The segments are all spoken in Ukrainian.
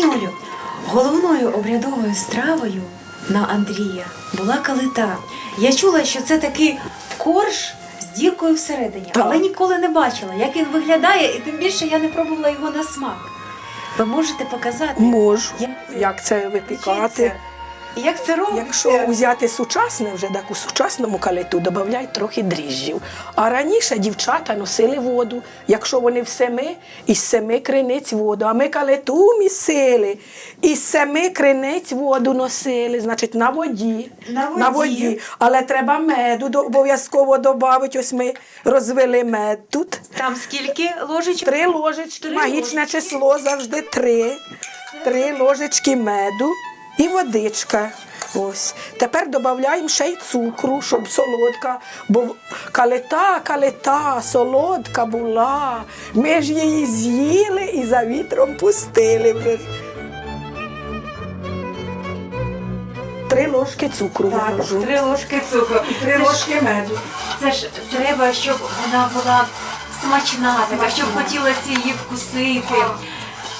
Пані Олю, головною обрядовою стравою на Андрія була калита. Я чула, що це такий корж з діркою всередині, Так. але ніколи не бачила, як він виглядає, і тим більше я не пробувала його на смак. Ви можете показати, Можу. як Як це випікати? Як це робиться? Якщо взяти сучасне, вже так у сучасному калиту додають трохи дріжджів. А раніше дівчата носили воду, якщо вони в семи, із семи криниць воду. А ми калиту місили, із семи криниць воду носили, значить на воді. На воді. Але треба меду обов'язково додати. Ось ми розвели мед тут. Там скільки ложечок? Три ложечки, Три магічне ложечки. число завжди три. Три ложечки меду і водичка. Ось. Тепер додаємо ще й цукру, щоб солодка. Бо калита, калита, солодка була. Ми ж її з'їли і за вітром пустили Три ложки цукру Так, три ложки цукру. Три Це ж- ложки меду. Це ж треба, щоб вона була смачна, така, щоб хотілося її вкусити,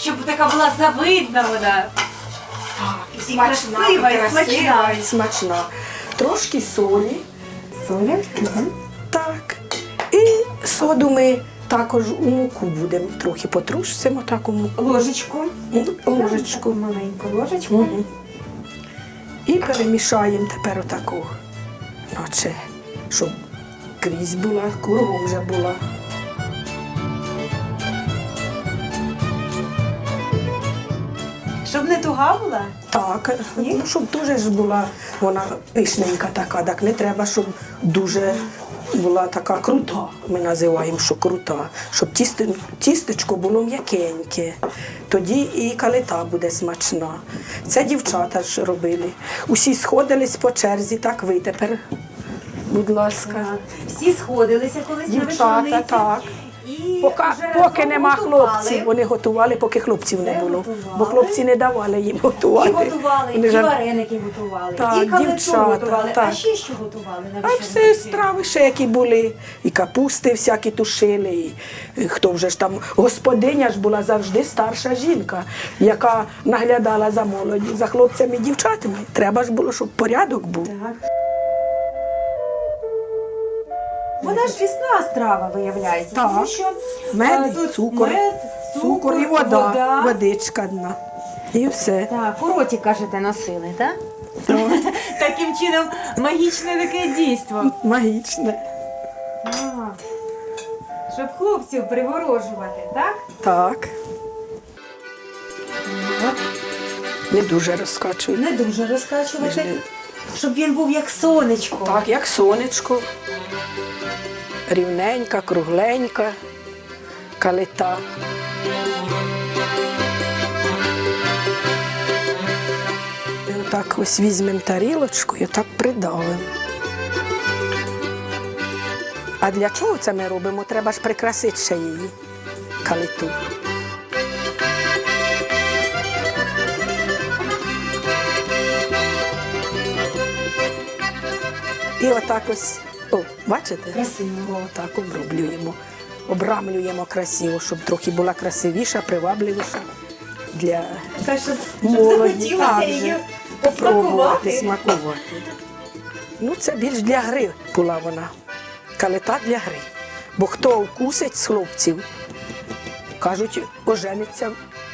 щоб така була завидна вона. Красива, і смачна. смачна. Трошки солі. Соля? Так. І соду ми також у муку будемо трохи потрусимо так у муку. Ложечку. Ложечку. Маленьку ложечку. Мгм. І перемішаємо тепер отаку. Наче, щоб крізь була, кругом вже була. Щоб не туга була. Так, Ні? ну, щоб дуже ж була вона пишненька така, так не треба, щоб дуже була така крута. Ми називаємо, що крута, щоб тісти, тістечко було м'якеньке. Тоді і калита буде смачна. Це дівчата ж робили. Усі сходились по черзі, так ви тепер, будь ласка. Всі сходилися колись на Дівчата, вечорниці. так. І Поки, поки нема готували. хлопців, вони готували, поки хлопців не було. готували. Бо хлопці не давали їм І готувати. готували, Вони і ж- вареники готували, Так, і калиту дівчата, готували. А так. ще що готували на А все страви ще які були, і капусти всякі тушили, і, і хто вже ж там господиня ж була завжди старша жінка, яка наглядала за молоді, за хлопцями і дівчатами. Треба ж було, щоб порядок був. Так. Вона ж рісна страва, виявляється. Так. Тому що Мед, е, і тут цукор, мед, цукор і вода, водичка одна. І все. Так, у роті, кажете, носили, так? Таким чином магічне таке дійство. Магічне. А, Щоб хлопців приворожувати, так? Так. Не дуже розкачую. Не дуже розкачувати, щоб він був як сонечко. Так, як сонечко. Рівненька, кругленька, калита. І отак ось візьмемо тарілочку і отак придавимо. А для чого це ми робимо? Треба ж прикрасити ще її калиту. І отак ось, о, бачите? Красиво. Отак оброблюємо. Обрамлюємо красиво, щоб трохи була красивіша, привабливіша для Так, щоб, молоді. Так, її попробувати, смакувати. Ну, це більш для гри була вона. Калита для гри. Бо хто вкусить з хлопців, кажуть, ожениться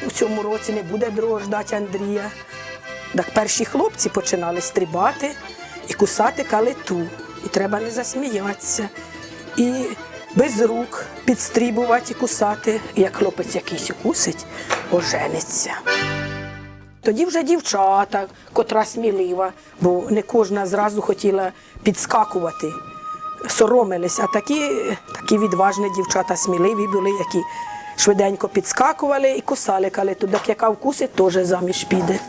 у цьому році, не буде другого ждати Андрія. Так перші хлопці починали стрибати і кусати калиту. І треба не засміятися. І без рук підстрібувати і кусати. Як хлопець якийсь укусить, ожениться. Тоді вже дівчата, котра смілива, бо не кожна зразу хотіла підскакувати, соромились, а такі, такі відважні дівчата сміливі були, які швиденько підскакували і кусали калиту. Так яка вкусить, теж заміж піде.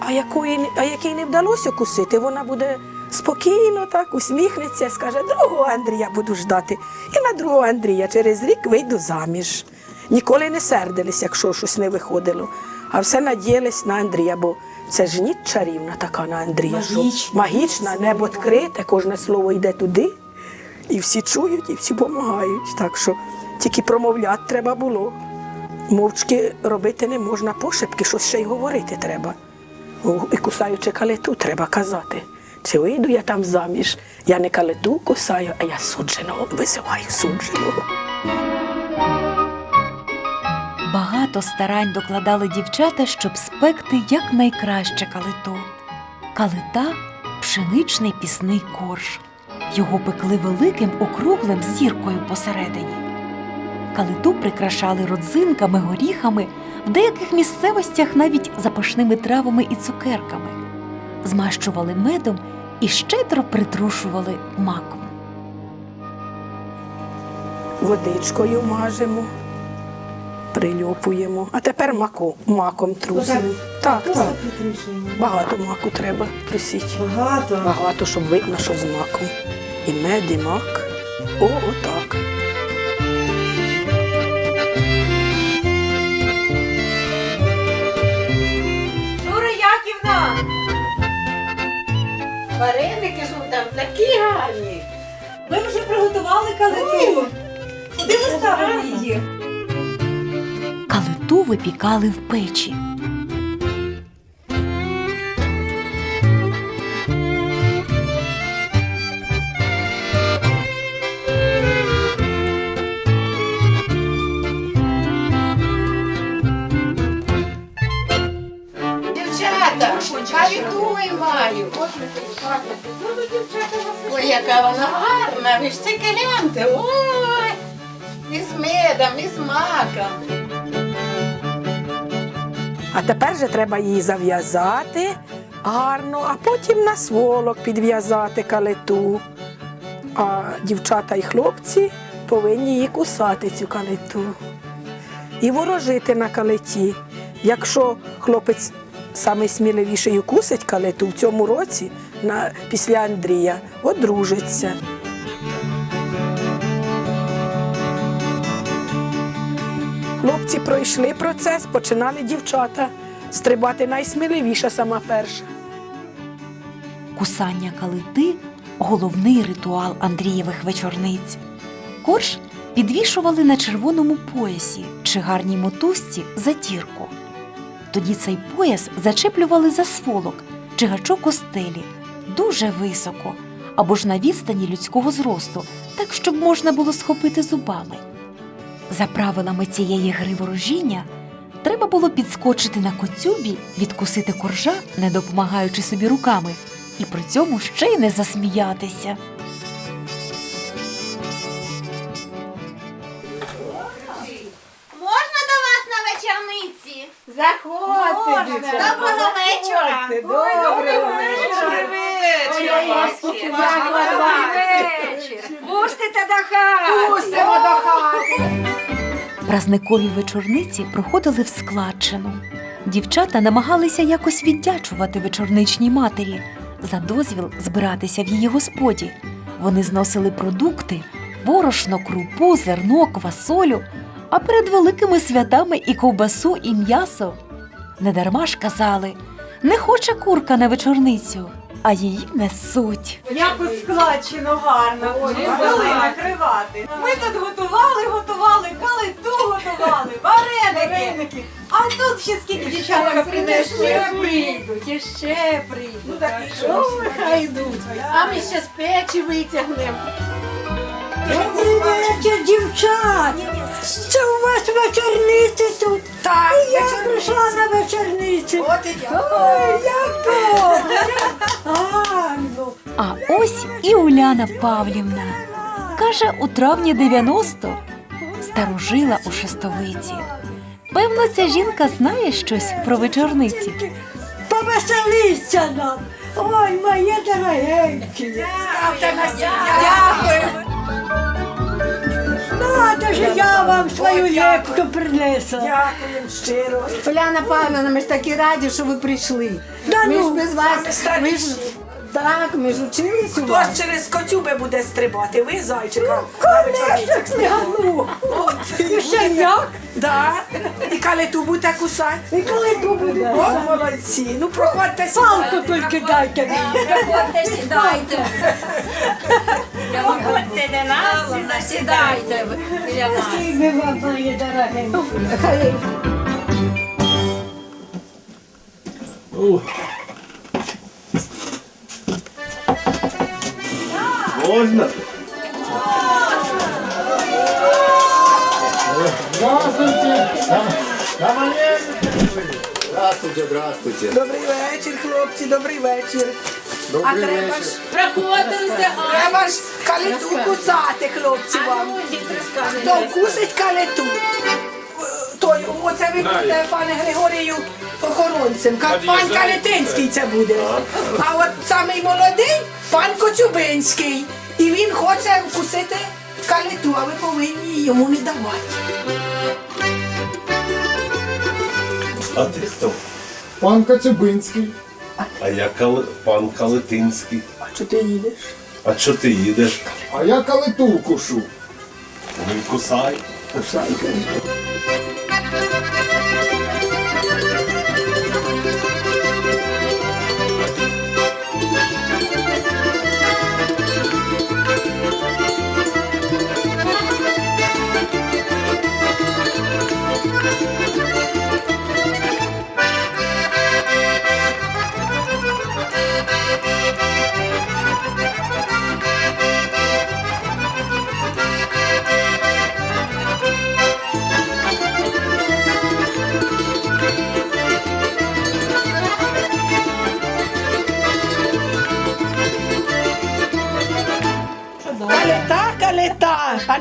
А, якої, а якій не вдалося кусити, вона буде спокійно так усміхнеться скаже, другого Андрія буду ждати. І на другого Андрія через рік вийду заміж. Ніколи не сердились, якщо щось не виходило. А все надіялись на Андрія, бо це ж ніч чарівна така на Андрія. що Магічна. магічна, небо відкрите, кожне слово йде туди. І всі чують, і всі допомагають. Так що тільки промовляти треба було. Мовчки робити не можна пошепки, щось ще й говорити треба. І кусаючи калиту, треба казати. Чи вийду я там заміж? Я не калиту кусаю, а я судженого визиваю судженого. Багато старань докладали дівчата, щоб спекти якнайкраще калито. Калита пшеничний пісний корж. Його пекли великим округлим зіркою посередині. Калиту прикрашали родзинками, горіхами, в деяких місцевостях навіть запашними травами і цукерками, змащували медом і щедро притрушували маком. Водичкою мажемо, прильопуємо. А тепер маку, маком трусимо. Так, так. Багато маку треба трусити. Багато. Багато, щоб видно, що з маком. І мед, і мак. О, отак. Такі гарні. Ми вже приготували калиту. Куди ви ставили її? Калиту випікали в печі. Яка вона гарна, ви ж це гляньте. Ой, і з медом, і з маком. А тепер же треба її зав'язати гарно, а потім на сволок підв'язати калиту. А дівчата і хлопці повинні її кусати, цю калиту. І ворожити на калиті. Якщо хлопець саме сміливіший укусить калиту в цьому році, на, після Андрія, одружиться. Хлопці пройшли процес, починали дівчата стрибати найсміливіша сама перша. Кусання калити головний ритуал Андрієвих вечорниць. Корж підвішували на червоному поясі чи гарній мотузці затірку. Тоді цей пояс зачеплювали за сволок чи гачок стелі дуже високо або ж на відстані людського зросту, так щоб можна було схопити зубами. За правилами цієї гри ворожіння треба було підскочити на коцюбі, відкусити коржа, не допомагаючи собі руками, і при цьому ще й не засміятися. Можна до вас на вечорниці? Заходьте, дівчата. Доброго вечора. Заходьте, Доброго вечора. Пустите до хати! Пустимо до хати. Празникові вечорниці проходили в складчину. Дівчата намагалися якось віддячувати вечорничній матері за дозвіл збиратися в її господі. Вони зносили продукти, борошно, крупу, зерно, квасолю, а перед великими святами і ковбасу, і м'ясо. Недарма ж казали, не хоче курка на вечорницю, а її несуть. Як у складчину гарно, взяли накривати. Ми тут готували, готували, калиту готували, вареники. А тут ще скільки дівчаток принесли. Ще прийдуть. Ще прийдуть. Ой, хай йдуть. А ми ще з печі витягнемо. Добрий вечір, дівчат! Це у вас вечорниці тут. Так, І я прийшла на вечорниці. От і я. Ой, як добре! А ось і Уляна Павлівна. Каже, у травні 90 старожила у шестовиці. Певно, ця жінка знає щось про вечорниці. Повеселіться нам! Ой, моє дорогенькі! Ставте на Дякую. Надо ж я вам свою лепту принесла. Дякую щиро. Поляна Павловна, ми ж такі раді, що ви прийшли. Да ми ж ну, без вас. Ми ж, так, ми ж учились у вас. Через котюби буде стрибати, ви зайчика на вечорниці. Конечно, ксняну! От, І ще як? Да. І калиту будете кусати. І коли то буде? От молодці. Ну проходьте Палку сюди. тільки дайте мені. Проходьте до нас. Сідайте біля нас. Ми вам, мої дорогенькі. Можна? Здравствуйте, здравствуйте. Добрий вечір, хлопці, добрий вечір. Добрий а треба вечір. ж, Проходилися, треба ж калиту кусати, хлопці вам. Хто вкусить калиту? Той, оце ви будете, пане Григорію, охоронцем. Ка- Пан Калетинський це буде. А от самий молодий пан Коцюбинський. І він хоче вкусити калиту, а ви повинні йому не давати. А ти хто? Пан Коцюбинський. А я Кал... пан Калетинський. А що ти їдеш? А чого ти їдеш? А я калиту кушу. Ну і кусай. Кусай калиту.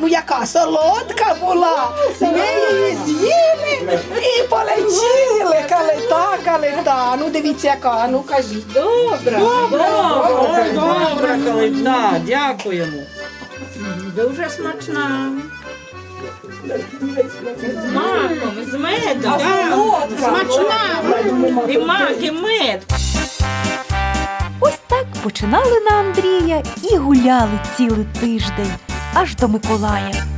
Ну яка солодка була. Ми її з'їли і полетіли. Калита, калита. Ну дивіться, яка, ну кажіть. Добре, добре, добре, калита, дякуємо. Дуже смачна. З маком, з медом. Смачна. І мак, і мед. Ось так починали на Андрія і гуляли цілий тиждень аж до Миколая.